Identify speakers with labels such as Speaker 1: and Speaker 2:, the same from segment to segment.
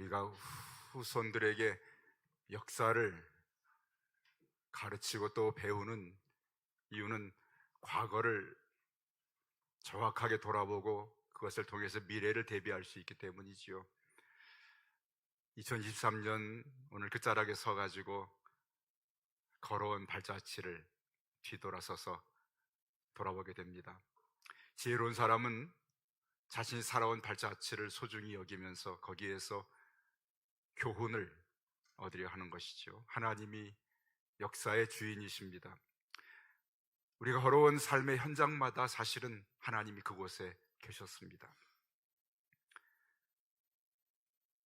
Speaker 1: 우리가 후손들에게 역사를 가르치고 또 배우는 이유는 과거를 정확하게 돌아보고 그것을 통해서 미래를 대비할 수 있기 때문이지요. 2023년 오늘 그 자락에 서가지고 걸어온 발자취를 뒤돌아서서 돌아보게 됩니다. 지혜로운 사람은 자신이 살아온 발자취를 소중히 여기면서 거기에서 교훈을 얻으려 하는 것이죠. 하나님이 역사의 주인이십니다. 우리가 걸어온 삶의 현장마다 사실은 하나님이 그곳에 계셨습니다.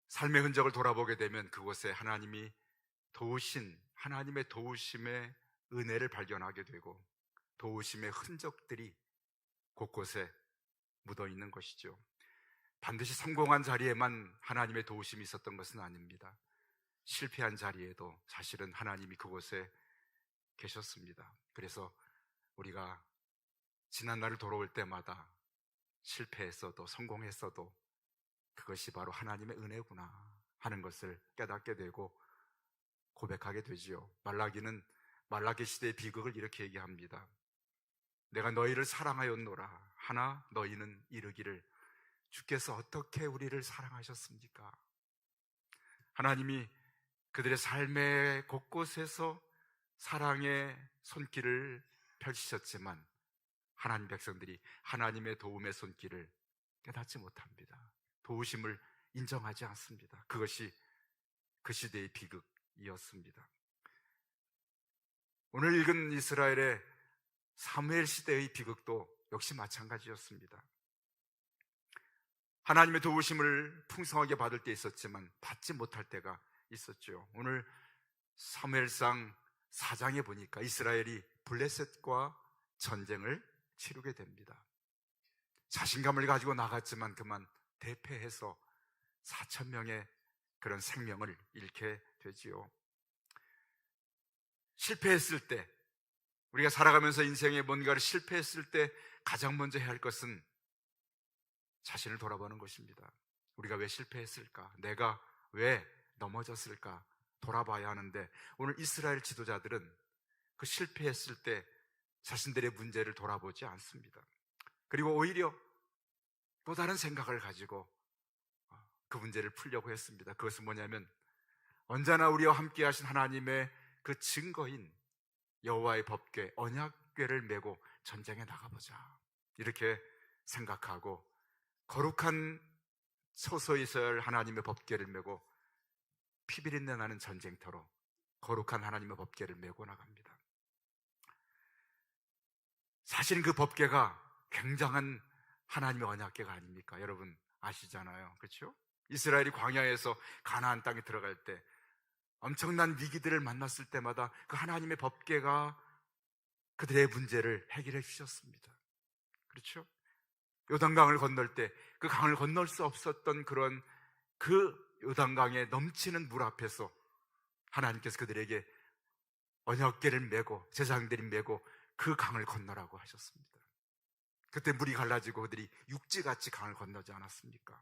Speaker 1: 삶의 흔적을 돌아보게 되면 그곳에 하나님이 도우신 하나님의 도우심의 은혜를 발견하게 되고 도우심의 흔적들이 곳곳에 묻어 있는 것이죠. 반드시 성공한 자리에만 하나님의 도우심이 있었던 것은 아닙니다. 실패한 자리에도 사실은 하나님이 그곳에 계셨습니다. 그래서 우리가 지난 날을 돌아올 때마다 실패했어도 성공했어도 그것이 바로 하나님의 은혜구나 하는 것을 깨닫게 되고 고백하게 되지요. 말라기는 말라기 시대의 비극을 이렇게 얘기합니다. 내가 너희를 사랑하였노라. 하나 너희는 이르기를 주께서 어떻게 우리를 사랑하셨습니까? 하나님이 그들의 삶의 곳곳에서 사랑의 손길을 펼치셨지만 하나님 백성들이 하나님의 도움의 손길을 깨닫지 못합니다. 도우심을 인정하지 않습니다. 그것이 그 시대의 비극이었습니다. 오늘 읽은 이스라엘의 사무엘 시대의 비극도 역시 마찬가지였습니다. 하나님의 도우심을 풍성하게 받을 때 있었지만 받지 못할 때가 있었죠. 오늘 사무엘상 4장에 보니까 이스라엘이 블레셋과 전쟁을 치르게 됩니다. 자신감을 가지고 나갔지만 그만 대패해서 4천 명의 그런 생명을 잃게 되지요. 실패했을 때 우리가 살아가면서 인생에 뭔가를 실패했을 때 가장 먼저 해야 할 것은 자신을 돌아보는 것입니다. 우리가 왜 실패했을까? 내가 왜 넘어졌을까? 돌아봐야 하는데 오늘 이스라엘 지도자들은 그 실패했을 때 자신들의 문제를 돌아보지 않습니다. 그리고 오히려 또 다른 생각을 가지고 그 문제를 풀려고 했습니다. 그것은 뭐냐면 언제나 우리와 함께 하신 하나님의 그 증거인 여호와의 법궤, 언약궤를 메고 전쟁에 나가보자. 이렇게 생각하고 거룩한 소서이설 하나님의 법궤를 메고 피비린내 나는 전쟁터로 거룩한 하나님의 법궤를 메고 나갑니다. 사실 그 법궤가 굉장한 하나님의 언약궤가 아닙니까? 여러분 아시잖아요. 그렇죠? 이스라엘이 광야에서 가나안 땅에 들어갈 때 엄청난 위기들을 만났을 때마다 그 하나님의 법궤가 그들의 문제를 해결해 주셨습니다. 그렇죠? 요단강을 건널 때 그 강을 건널 수 없었던 그런 그 요단강에 넘치는 물 앞에서 하나님께서 그들에게 언약궤를 메고 제사장들이 메고 그 강을 건너라고 하셨습니다. 그때 물이 갈라지고 그들이 육지같이 강을 건너지 않았습니까?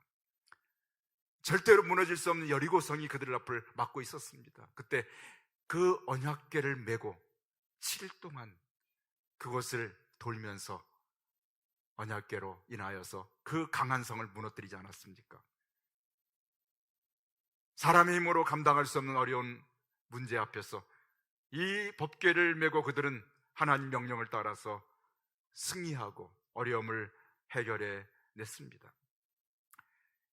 Speaker 1: 절대로 무너질 수 없는 여리고성이 그들 앞을 막고 있었습니다. 그때 그 언약궤를 메고 7일 동안 그것을 돌면서 언약궤로 인하여서 그 강한 성을 무너뜨리지 않았습니까? 사람의 힘으로 감당할 수 없는 어려운 문제 앞에서 이 법궤를 메고 그들은 하나님 명령을 따라서 승리하고 어려움을 해결해 냈습니다.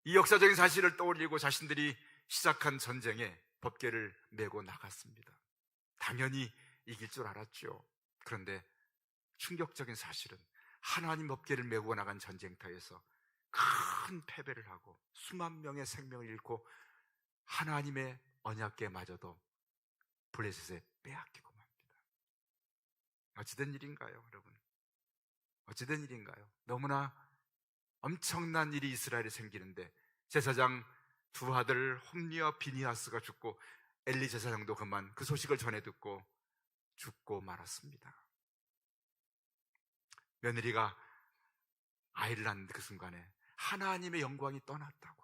Speaker 1: 이 역사적인 사실을 떠올리고 자신들이 시작한 전쟁에 법궤를 메고 나갔습니다. 당연히 이길 줄 알았죠. 그런데 충격적인 사실은 하나님 법궤를 메고 나간 전쟁터에서 큰 패배를 하고 수만 명의 생명을 잃고 하나님의 언약궤마저도 블레셋에 빼앗기고 맙니다. 어찌된 일인가요, 여러분? 어찌된 일인가요? 너무나 엄청난 일이 이스라엘에 생기는데 제사장 두 아들 홈리와 비니아스가 죽고 엘리 제사장도 그만 그 소식을 전해 듣고 죽고 말았습니다. 며느리가 아이를 낳는 그 순간에 하나님의 영광이 떠났다고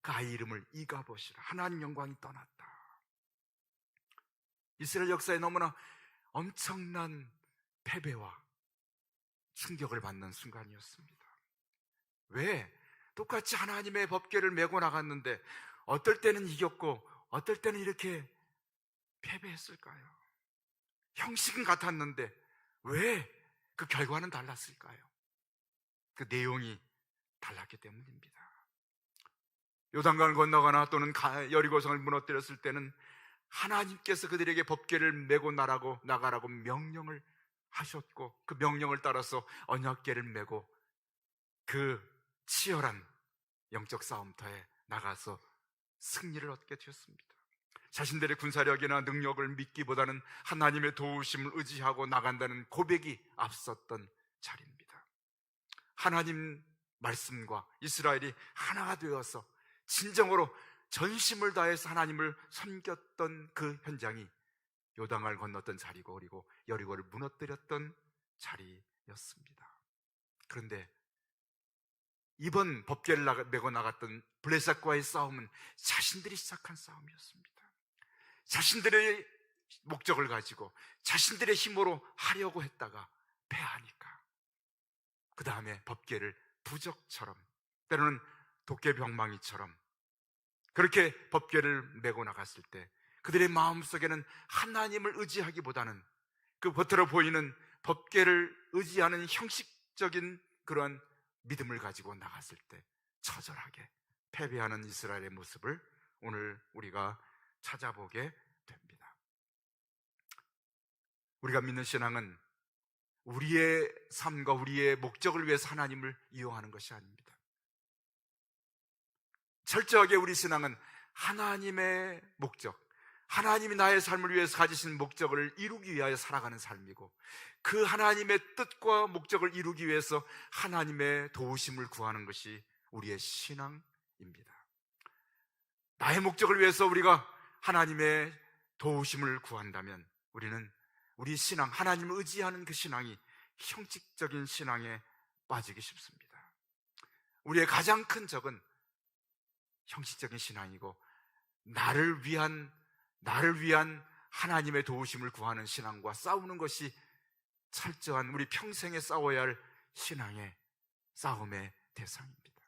Speaker 1: 그 아이 이름을 이가봇이라 하나님 영광이 떠났다. 이스라엘 역사에 너무나 엄청난 패배와 충격을 받는 순간이었습니다. 왜? 똑같이 하나님의 법궤를 메고 나갔는데 어떨 때는 이겼고 어떨 때는 이렇게 패배했을까요? 형식은 같았는데 왜 그 결과는 달랐을까요? 그 내용이 달랐기 때문입니다. 요단강을 건너거나 또는 가- 여리고성을 무너뜨렸을 때는 하나님께서 그들에게 법궤를 메고 나라고 나가라고 명령을 하셨고 그 명령을 따라서 언약궤를 메고 그 치열한 영적 싸움터에 나가서 승리를 얻게 되었습니다. 자신들의 군사력이나 능력을 믿기보다는 하나님의 도우심을 의지하고 나간다는 고백이 앞섰던 자리입니다. 하나님 말씀과 이스라엘이 하나가 되어서 진정으로 전심을 다해서 하나님을 섬겼던 그 현장이 요당을 건넜던 자리고 그리고 여리고를 무너뜨렸던 자리였습니다. 그런데 이번 법계를 나가- 메고 나갔던 블레셋과의 싸움은 자신들이 시작한 싸움이었습니다. 자신들의 목적을 가지고 자신들의 힘으로 하려고 했다가 패하니까. 그 다음에 법계를 부적처럼 때로는 도깨병망이처럼 그렇게 법궤를 메고 나갔을 때 그들의 마음속에는 하나님을 의지하기보다는 그 겉으로 보이는 법궤를 의지하는 형식적인 그러한 믿음을 가지고 나갔을 때 처절하게 패배하는 이스라엘의 모습을 오늘 우리가 찾아보게 됩니다. 우리가 믿는 신앙은 우리의 삶과 우리의 목적을 위해서 하나님을 이용하는 것이 아닙니다. 철저하게 우리 신앙은 하나님의 목적, 하나님이 나의 삶을 위해서 가지신 목적을 이루기 위하여 살아가는 삶이고 그 하나님의 뜻과 목적을 이루기 위해서 하나님의 도우심을 구하는 것이 우리의 신앙입니다. 나의 목적을 위해서 우리가 하나님의 도우심을 구한다면 우리는 우리 신앙, 하나님을 의지하는 그 신앙이 형식적인 신앙에 빠지기 쉽습니다. 우리의 가장 큰 적은 형식적인 신앙이고 나를 위한 나를 위한 하나님의 도우심을 구하는 신앙과 싸우는 것이 철저한 우리 평생에 싸워야 할 신앙의 싸움의 대상입니다.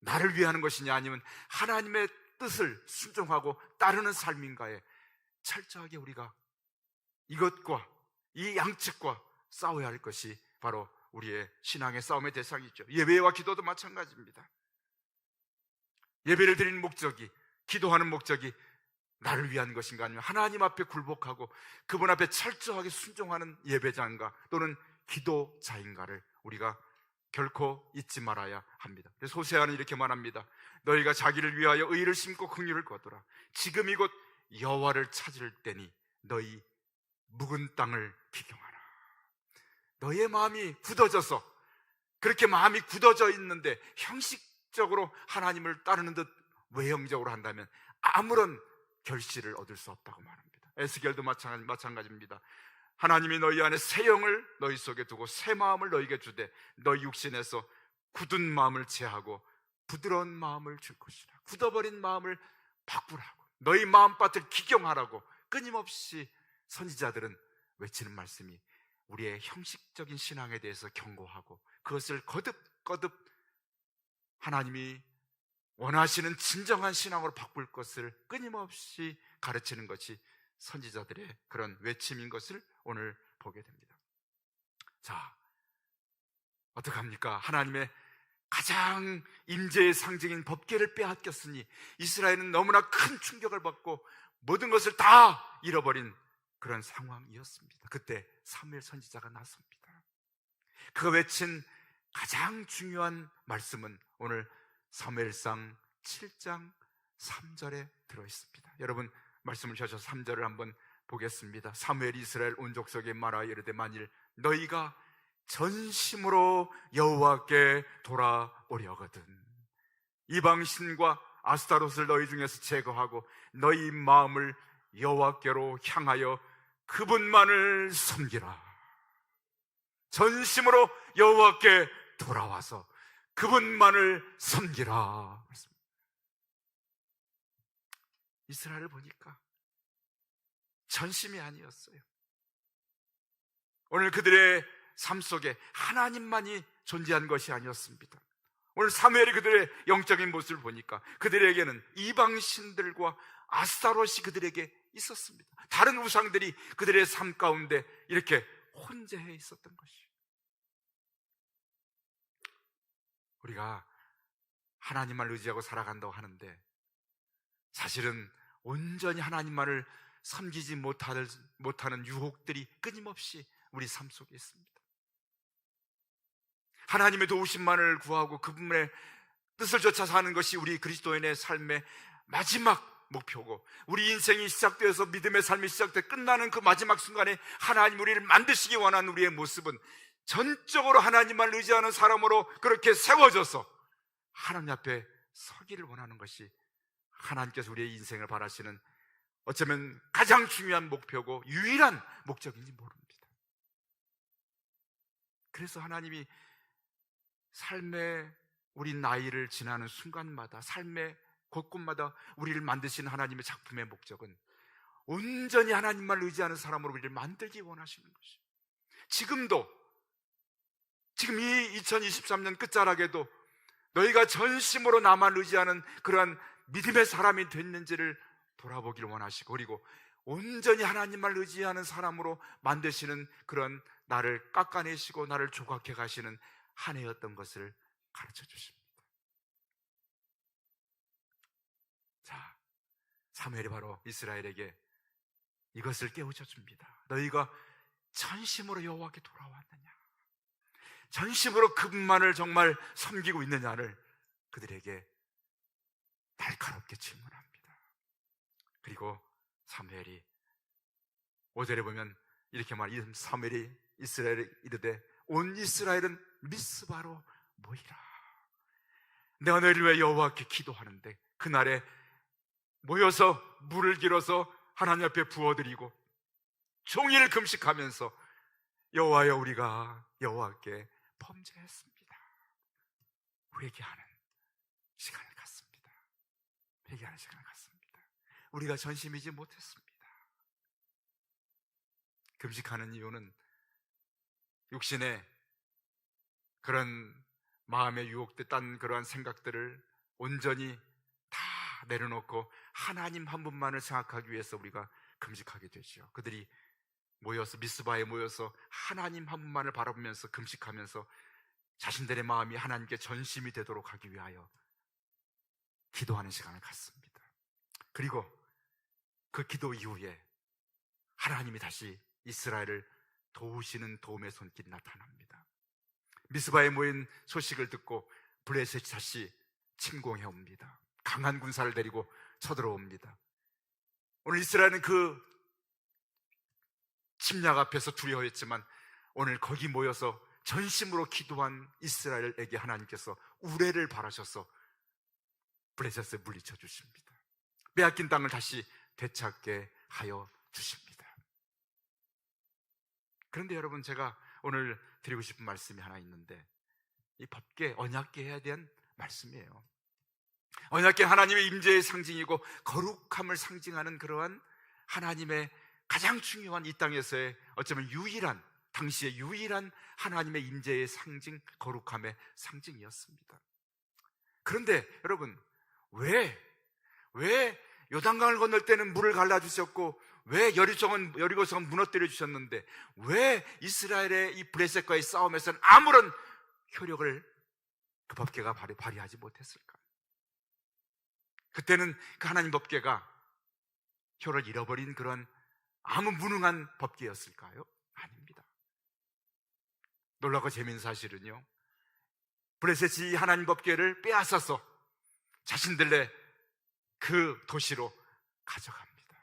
Speaker 1: 나를 위하는 것이냐 아니면 하나님의 뜻을 순종하고 따르는 삶인가에 철저하게 우리가 이것과 이 양측과 싸워야 할 것이 바로 우리의 신앙의 싸움의 대상이죠. 예배와 기도도 마찬가지입니다. 예배를 드리는 목적이 기도하는 목적이 나를 위한 것인가 아니면 하나님 앞에 굴복하고 그분 앞에 철저하게 순종하는 예배자인가 또는 기도자인가를 우리가 결코 잊지 말아야 합니다. 그래서 호세아는 이렇게 말합니다. 너희가 자기를 위하여 의를 심고 긍휼을 거두라. 지금 이곳 여호와를 찾을 때니 너희 묵은 땅을 기경하라. 너의 마음이 굳어져서 그렇게 마음이 굳어져 있는데 형식적으로 하나님을 따르는 듯 외형적으로 한다면 아무런 결실을 얻을 수 없다고 말합니다. 에스겔도 마찬가지, 마찬가지입니다. 하나님이 너희 안에 새 영을 너희 속에 두고 새 마음을 너희에게 주되 너희 육신에서 굳은 마음을 제하고 부드러운 마음을 줄 것이라. 굳어버린 마음을 바꾸라고. 너희 마음밭을 기경하라고 끊임없이 선지자들은 외치는 말씀이 우리의 형식적인 신앙에 대해서 경고하고 그것을 거듭거듭 하나님이 원하시는 진정한 신앙으로 바꿀 것을 끊임없이 가르치는 것이 선지자들의 그런 외침인 것을 오늘 보게 됩니다. 자, 어떡합니까? 하나님의 가장 임재의 상징인 법계를 빼앗겼으니 이스라엘은 너무나 큰 충격을 받고 모든 것을 다 잃어버린 그런 상황이었습니다. 그때 사무엘 선지자가 나섭니다. 그가 외친 가장 중요한 말씀은 오늘 사무엘상 7장 3절에 들어 있습니다. 여러분 말씀을 주셔서 3절을 한번 보겠습니다. 사무엘이 이스라엘 온 족속에 말하 이르되 만일 너희가 전심으로 여호와께 돌아오려거든 이방 신과 아스타롯을 너희 중에서 제거하고 너희 마음을 여호와께로 향하여 그분만을 섬기라. 전심으로 여호와께 돌아와서 그분만을 섬기라. 이스라엘을 보니까 전심이 아니었어요. 오늘 그들의 삶 속에 하나님만이 존재한 것이 아니었습니다. 오늘 사무엘이 그들의 영적인 모습을 보니까 그들에게는 이방 신들과 아스타롯이 그들에게 있었습니다. 다른 우상들이 그들의 삶 가운데 이렇게 혼재해 있었던 것이에요. 우리가 하나님만 의지하고 살아간다고 하는데 사실은 온전히 하나님만을 섬기지 못하는, 유혹들이 끊임없이 우리 삶 속에 있습니다. 하나님의 도우심만을 구하고 그분의 뜻을 쫓아 사는 것이 우리 그리스도인의 삶의 마지막 목표고 우리 인생이 시작되어서 믿음의 삶이 시작돼 끝나는 그 마지막 순간에 하나님 우리를 만드시기 원하는 우리의 모습은 전적으로 하나님만 의지하는 사람으로 그렇게 세워져서 하나님 앞에 서기를 원하는 것이 하나님께서 우리의 인생을 바라시는 어쩌면 가장 중요한 목표고 유일한 목적인지 모릅니다. 그래서 하나님이 삶의 우리 나이를 지나는 순간마다 삶의 곳곳마다 우리를 만드신 하나님의 작품의 목적은 온전히 하나님만 의지하는 사람으로 우리를 만들기 원하시는 것이. 지금도 지금 이 2023년 끝자락에도 너희가 전심으로 나만 의지하는 그러한 믿음의 사람이 됐는지를 돌아보기를 원하시고 그리고 온전히 하나님만 의지하는 사람으로 만드시는 그런 나를 깎아내시고 나를 조각해 가시는 한 해였던 것을 가르쳐 주십니다. 자, 사무엘이 바로 이스라엘에게 이것을 깨우쳐 줍니다. 너희가 전심으로 여호와께 돌아왔느냐? 전심으로 그분만을 정말 섬기고 있느냐를 그들에게 날카롭게 질문합니다. 그리고 사무엘이 5절에 보면 이렇게 말, 이 사무엘이 이스라엘에 이르되 온 이스라엘은 미스바로 모이라. 내가 너희를 위해 여호와께 기도하는데 그날에 모여서 물을 길어서 하나님 앞에 부어드리고 종일 금식하면서 여호와여 우리가 여호와께 범죄했습니다. 회개하는 갖습니다. 회개하는 시간을 갖습니다. 우리가 전심이지 못했습니다. 금식하는 이유는 육신의 그런 마음의 유혹돼 딴 그러한 생각들을 온전히 다 내려놓고 하나님 한 분만을 생각하기 위해서 우리가 금식하게 되죠. 그들이 모여서 미스바에 모여서 하나님 한 분만을 바라보면서 금식하면서 자신들의 마음이 하나님께 전심이 되도록 하기 위하여 기도하는 시간을 갖습니다. 그리고 그 기도 이후에 하나님이 다시 이스라엘을 도우시는 도움의 손길이 나타납니다. 미스바에 모인 소식을 듣고 블레셋이 다시 침공해 옵니다. 강한 군사를 데리고 쳐들어옵니다. 오늘 이스라엘은 그 침략 앞에서 두려워했지만 오늘 거기 모여서 전심으로 기도한 이스라엘에게 하나님께서 우레를 바라셔서 블레셋을 물리쳐 주십니다. 빼앗긴 땅을 다시 되찾게 하여 주십니다. 그런데 여러분 제가 오늘 드리고 싶은 말씀이 하나 있는데 이 법계 언약계 해야 되는 말씀이에요. 언약계 하나님의 임재의 상징이고 거룩함을 상징하는 그러한 하나님의 가장 중요한 이 땅에서의 어쩌면 유일한 당시의 유일한 하나님의 임재의 상징 거룩함의 상징이었습니다. 그런데 여러분 왜 왜 요단강을 건널 때는 물을 갈라 주셨고 왜 여리성은 여리고성은 무너뜨려 주셨는데 왜 이스라엘의 이 브레셋과의 싸움에서는 아무런 효력을 그 법계가 발휘, 발휘하지 못했을까? 그때는 그 하나님 법계가 효를 잃어버린 그런 아무 무능한 법계였을까요? 아닙니다. 놀라고 재미있는 사실은요. 브레셋이 하나님 법계를 빼앗아서 자신들의 그 도시로 가져갑니다.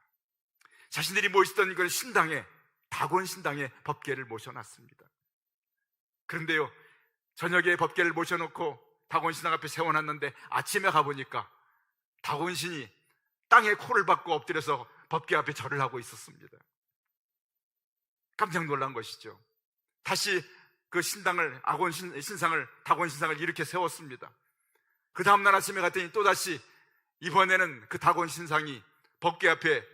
Speaker 1: 자신들이 모시던 그 신당에 다곤 신당에 법계를 모셔놨습니다. 그런데요 저녁에 법계를 모셔놓고 다곤 신당 앞에 세워놨는데 아침에 가보니까 다곤 신이 땅에 코를 박고 엎드려서 법계 앞에 절을 하고 있었습니다. 깜짝 놀란 것이죠. 다시 그 신당을 아곤 신, 신상을 다곤 신상을 이렇게 세웠습니다. 그 다음 날 아침에 갔더니 또 다시 이번에는 그 다곤 신상이 법궤 앞에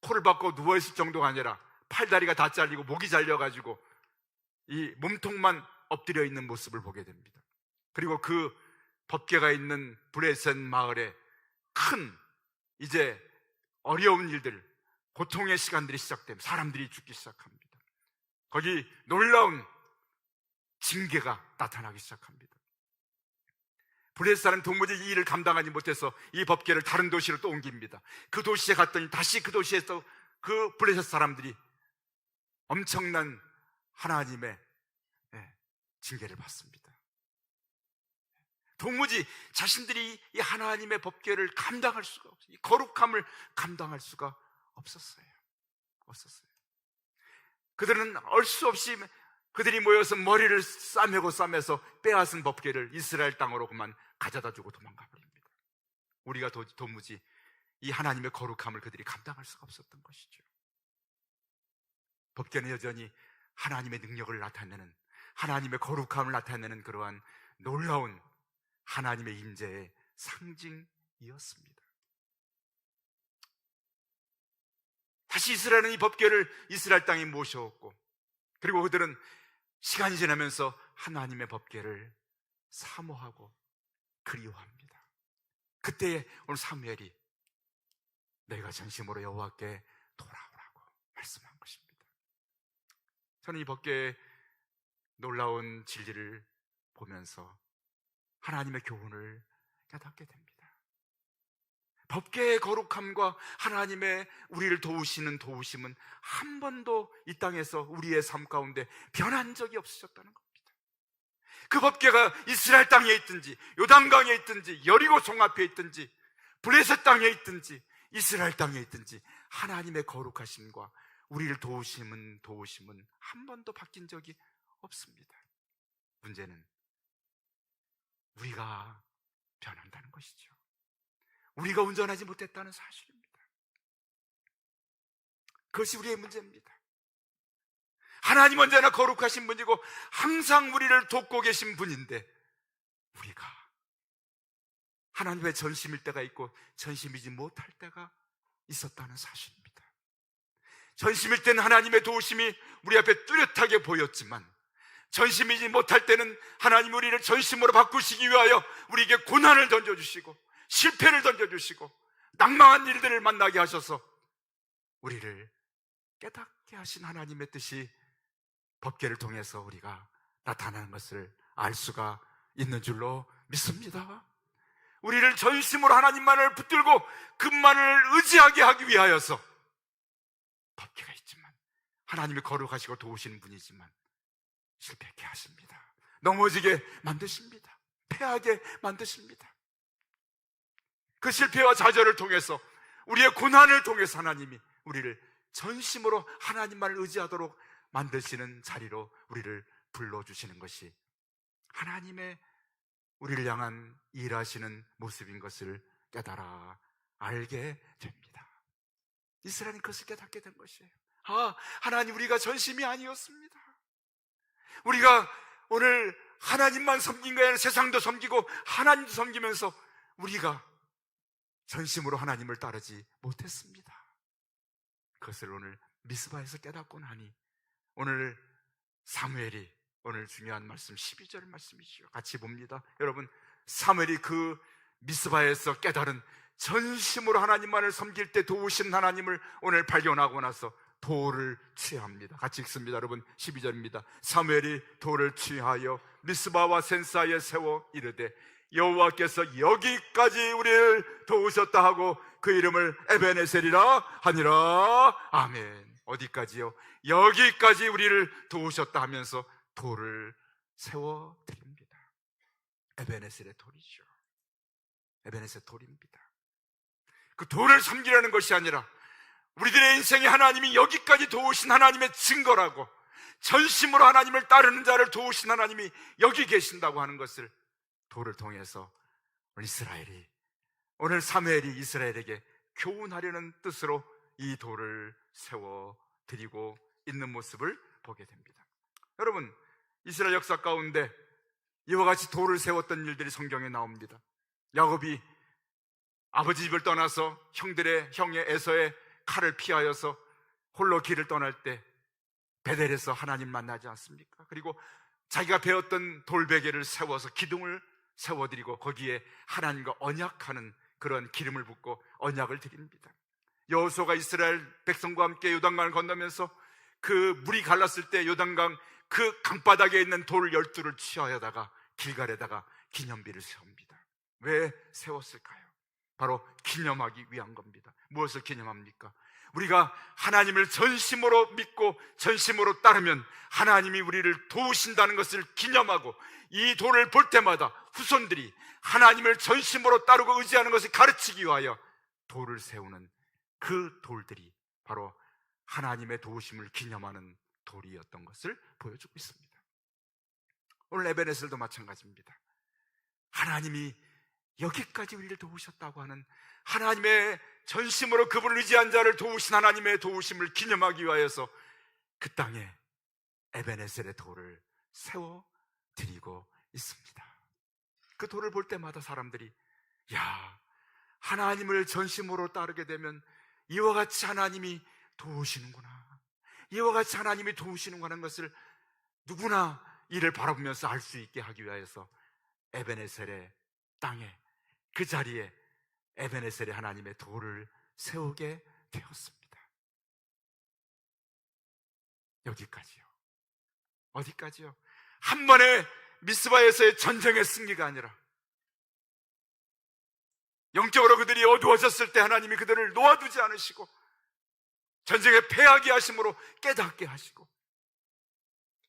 Speaker 1: 코를 박고 누워 있을 정도가 아니라 팔다리가 다 잘리고 목이 잘려가지고 이 몸통만 엎드려 있는 모습을 보게 됩니다. 그리고 그 법궤가 있는 브레센 마을에 큰 이제 어려운 일들, 고통의 시간들이 시작되면 사람들이 죽기 시작합니다. 거기 놀라운 징계가 나타나기 시작합니다. 브레스 사람 도무지 이 일을 감당하지 못해서 이 법계를 다른 도시로 또 옮깁니다. 그 도시에 갔더니 다시 그 도시에서 그 블레셋 사람들이 엄청난 하나님의 예, 징계를 받습니다. 도무지 자신들이 이 하나님의 법계를 감당할 수가 없어요. 이 거룩함을 감당할 수가 없었어요. 없었어요. 그들은 얼 수 없이 그들이 모여서 머리를 싸매고 싸매서 빼앗은 법계를 이스라엘 땅으로 그만 가져다 주고 도망가 버립니다. 우리가 도, 도무지 이 하나님의 거룩함을 그들이 감당할 수가 없었던 것이죠. 법계는 여전히 하나님의 능력을 나타내는 하나님의 거룩함을 나타내는 그러한 놀라운 하나님의 임재의 상징이었습니다. 다시 이스라엘은 이 법궤를 이스라엘 땅에 모셔왔고 그리고 그들은 시간이 지나면서 하나님의 법궤를 사모하고 그리워합니다. 그때에 오늘 사무엘이 내가 전심으로 여호와께 돌아오라고 말씀한 것입니다. 저는 이 법궤의 놀라운 진리를 보면서 하나님의 교훈을 깨닫게 됩니다. 법계의 거룩함과 하나님의 우리를 도우시는 도우심은 한 번도 이 땅에서 우리의 삶 가운데 변한 적이 없으셨다는 겁니다. 그 법계가 이스라엘 땅에 있든지 요단강에 있든지 여리고 송 앞에 있든지 블레셋 땅에 있든지 이스라엘 땅에 있든지 하나님의 거룩하심과 우리를 도우심은 도우심은 한 번도 바뀐 적이 없습니다. 문제는 우리가 변한다는 것이죠. 우리가 운전하지 못했다는 사실입니다. 그것이 우리의 문제입니다. 하나님 언제나 거룩하신 분이고 항상 우리를 돕고 계신 분인데 우리가 하나님의 전심일 때가 있고 전심이지 못할 때가 있었다는 사실입니다. 전심일 때는 하나님의 도우심이 우리 앞에 뚜렷하게 보였지만 전심이지 못할 때는 하나님 우리를 전심으로 바꾸시기 위하여 우리에게 고난을 던져주시고 실패를 던져주시고 낭망한 일들을 만나게 하셔서 우리를 깨닫게 하신 하나님의 뜻이 법계를 통해서 우리가 나타나는 것을 알 수가 있는 줄로 믿습니다. 우리를 전심으로 하나님만을 붙들고 그만을 의지하게 하기 위하여서 법계가 있지만 하나님이 거룩하시고 도우시는 분이지만 실패하게 하십니다. 넘어지게 만드십니다. 패하게 만드십니다. 그 실패와 좌절을 통해서 우리의 고난을 통해서 하나님이 우리를 전심으로 하나님만을 의지하도록 만드시는 자리로 우리를 불러주시는 것이 하나님의 우리를 향한 일하시는 모습인 것을 깨달아 알게 됩니다. 이스라엘은 그것을 깨닫게 된 것이에요. 아, 하나님 우리가 전심이 아니었습니다. 우리가 오늘 하나님만 섬긴 거 아니라 세상도 섬기고 하나님도 섬기면서 우리가 전심으로 하나님을 따르지 못했습니다. 그것을 오늘 미스바에서 깨닫고 나니 오늘 사무엘이 오늘 중요한 말씀 12절 말씀이죠. 같이 봅니다. 여러분 사무엘이 그 미스바에서 깨달은 전심으로 하나님만을 섬길 때 도우신 하나님을 오늘 발견하고 나서 돌을 취합니다. 같이 읽습니다. 여러분 12절입니다. 사무엘이 돌을 취하여 미스바와 센사에 세워 이르되 여호와께서 여기까지 우리를 도우셨다 하고 그 이름을 에베네셀이라 하니라. 아멘. 어디까지요? 여기까지 우리를 도우셨다 하면서 돌을 세워 드립니다. 에베네셀의 돌이죠. 에베네셀 돌입니다. 그 돌을 섬기라는 것이 아니라 우리들의 인생에 하나님이 여기까지 도우신 하나님의 증거라고 전심으로 하나님을 따르는 자를 도우신 하나님이 여기 계신다고 하는 것을 돌을 통해서 이스라엘이 오늘 사무엘이 이스라엘에게 교훈하려는 뜻으로 이 돌을 세워 드리고 있는 모습을 보게 됩니다. 여러분, 이스라엘 역사 가운데 이와 같이 돌을 세웠던 일들이 성경에 나옵니다. 야곱이 아버지 집을 떠나서 형들의 형의 에서의 칼을 피하여서 홀로 길을 떠날 때 베델에서 하나님 만나지 않습니까? 그리고 자기가 배웠던 돌베개를 세워서 기둥을 세워드리고 거기에 하나님과 언약하는 그런 기름을 붓고 언약을 드립니다. 여호수아가 이스라엘 백성과 함께 요단강을 건너면서 그 물이 갈랐을 때 요단강 그 강바닥에 있는 돌 열두를 취하여다가 길갈에다가 기념비를 세웁니다. 왜 세웠을까요? 바로 기념하기 위한 겁니다. 무엇을 기념합니까? 우리가 하나님을 전심으로 믿고 전심으로 따르면 하나님이 우리를 도우신다는 것을 기념하고 이 돌을 볼 때마다 후손들이 하나님을 전심으로 따르고 의지하는 것을 가르치기 위하여 돌을 세우는 그 돌들이 바로 하나님의 도우심을 기념하는 돌이었던 것을 보여주고 있습니다. 오늘 에베네셀도 마찬가지입니다. 하나님이 여기까지 우리를 도우셨다고 하는 하나님의 전심으로 그분을 의지한 자를 도우신 하나님의 도우심을 기념하기 위하여서 그 땅에 에베네셀의 돌을 세워 드리고 있습니다. 그 돌을 볼 때마다 사람들이 야 하나님을 전심으로 따르게 되면 이와 같이 하나님이 도우시는구나. 이와 같이 하나님이 도우시는구나 하는 것을 누구나 이를 바라보면서 알 수 있게 하기 위하여서 에베네셀의 땅에 그 자리에 에베네셀의 하나님의 돌을 세우게 되었습니다. 여기까지요. 어디까지요? 한 번에 미스바에서의 전쟁의 승리가 아니라 영적으로 그들이 어두워졌을 때 하나님이 그들을 놓아두지 않으시고 전쟁에 패하게 하심으로 깨닫게 하시고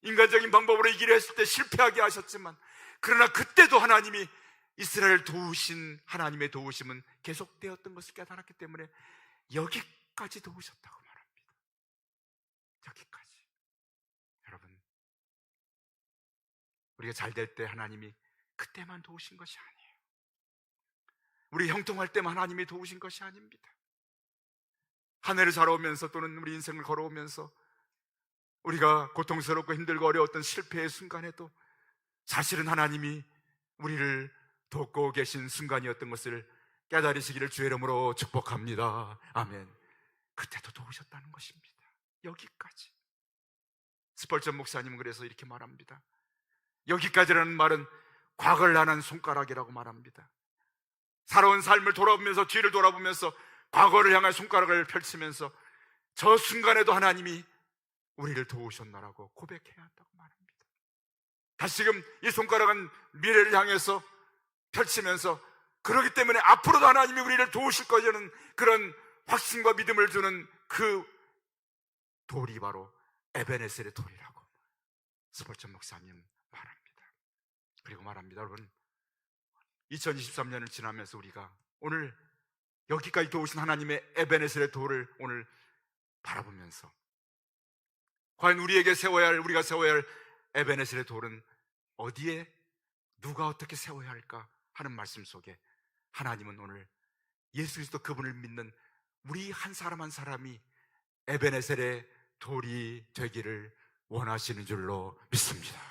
Speaker 1: 인간적인 방법으로 이기려 했을 때 실패하게 하셨지만 그러나 그때도 하나님이 이스라엘 도우신 하나님의 도우심은 계속되었던 것을 깨달았기 때문에 여기까지 도우셨다고 말합니다. 여기까지. 여러분, 우리가 잘 될 때 하나님이 그때만 도우신 것이 아니에요. 우리 형통할 때만 하나님이 도우신 것이 아닙니다. 한 해를 살아오면서 또는 우리 인생을 걸어오면서 우리가 고통스럽고 힘들고 어려웠던 실패의 순간에도 사실은 하나님이 우리를 돕고 계신 순간이었던 것을 깨달으시기를 주의 이름으로 축복합니다. 아멘. 그때도 도우셨다는 것입니다. 여기까지. 스펄전 목사님은 그래서 이렇게 말합니다. 여기까지라는 말은 과거를 나는 손가락이라고 말합니다. 살아온 삶을 돌아보면서 뒤를 돌아보면서 과거를 향한 손가락을 펼치면서 저 순간에도 하나님이 우리를 도우셨나라고 고백해야 한다고 말합니다. 다시금 이 손가락은 미래를 향해서 펼치면서 그러기 때문에 앞으로도 하나님이 우리를 도우실 거라는 그런 확신과 믿음을 주는 그 돌이 바로 에베네셀의 돌이라고 스벌전 목사님 말합니다. 그리고 말합니다. 여러분 2023년을 지나면서 우리가 오늘 여기까지 도우신 하나님의 에베네셀의 돌을 오늘 바라보면서 과연 우리에게 세워야 할 우리가 세워야 할 에베네셀의 돌은 어디에 누가 어떻게 세워야 할까 하는 말씀 속에 하나님은 오늘 예수 그리스도 그분을 믿는 우리 한 사람 한 사람이 에베네셀의 돌이 되기를 원하시는 줄로 믿습니다.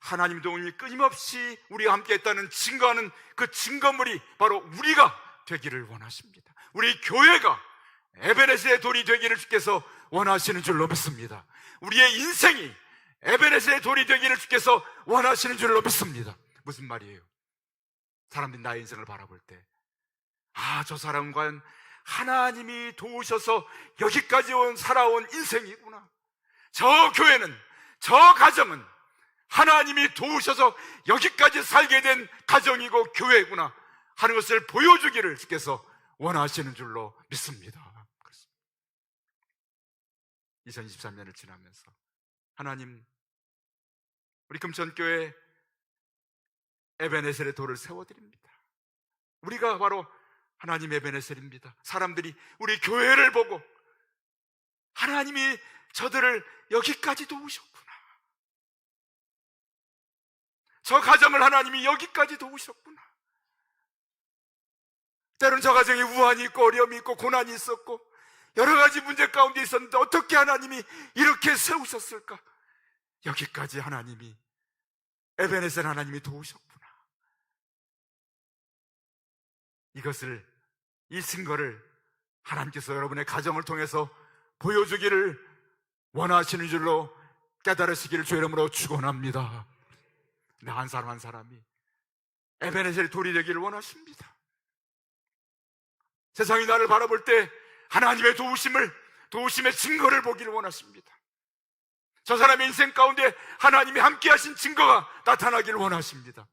Speaker 1: 하나님도 오늘 끊임없이 우리와 함께 했다는 증거하는 그 증거물이 바로 우리가 되기를 원하십니다. 우리 교회가 에베네스의 돌이 되기를 주께서 원하시는 줄로 믿습니다. 우리의 인생이 에베네스의 돌이 되기를 주께서 원하시는 줄로 믿습니다. 무슨 말이에요? 사람들이 나의 인생을 바라볼 때, 아, 저 사람은 과연 하나님이 도우셔서 여기까지 온, 살아온 인생이구나. 저 교회는, 저 가정은 하나님이 도우셔서 여기까지 살게 된 가정이고 교회구나 하는 것을 보여주기를 주께서 원하시는 줄로 믿습니다. 2023년을 지나면서 하나님 우리 금천교회 에베네셀의 돌을 세워드립니다. 우리가 바로 하나님 에베네셀입니다. 사람들이 우리 교회를 보고 하나님이 저들을 여기까지 도우셨구나. 저 가정을 하나님이 여기까지 도우셨구나. 때로는 저 가정에 우환이 있고 어려움이 있고 고난이 있었고 여러 가지 문제 가운데 있었는데 어떻게 하나님이 이렇게 세우셨을까? 여기까지 하나님이 에베네셀 하나님이 도우셨구나. 이것을 이 증거를 하나님께서 여러분의 가정을 통해서 보여주기를 원하시는 줄로 깨달으시기를 주 이름으로 축원합니다. 내한 사람 한 사람이 에베네셀 돌이 되기를 원하십니다. 세상이 나를 바라볼 때 하나님의 도우심을 도우심의 증거를 보기를 원하십니다. 저 사람의 인생 가운데 하나님이 함께 하신 증거가 나타나기를 원하십니다.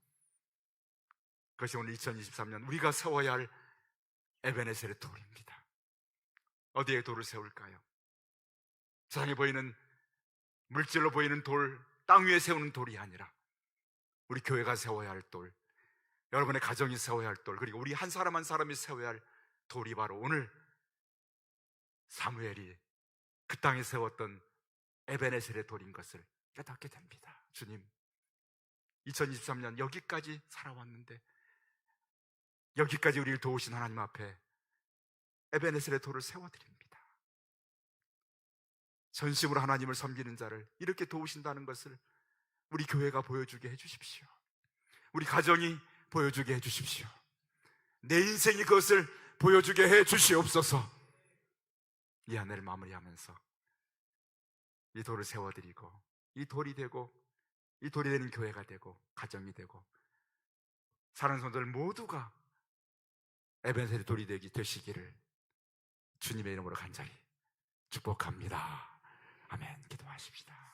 Speaker 1: 그것이 오늘 2023년 우리가 세워야 할 에베네셀의 돌입니다. 어디에 돌을 세울까요? 세상에 보이는 물질로 보이는 돌, 땅 위에 세우는 돌이 아니라 우리 교회가 세워야 할 돌, 여러분의 가정이 세워야 할 돌, 그리고 우리 한 사람 한 사람이 세워야 할 돌이 바로 오늘 사무엘이 그 땅에 세웠던 에베네셀의 돌인 것을 깨닫게 됩니다. 주님, 2023년 여기까지 살아왔는데 여기까지 우리를 도우신 하나님 앞에 에베네셀의 돌을 세워드립니다. 전심으로 하나님을 섬기는 자를 이렇게 도우신다는 것을 우리 교회가 보여주게 해주십시오. 우리 가정이 보여주게 해주십시오. 내 인생이 그것을 보여주게 해 주시옵소서. 이 한 해를 마무리하면서 이 돌을 세워드리고 이 돌이 되고 이 돌이 되는 교회가 되고 가정이 되고 사는 손들 모두가 에벤셀의 돌이 되기 되시기를 주님의 이름으로 간절히 축복합니다. 아멘. 기도하십시다.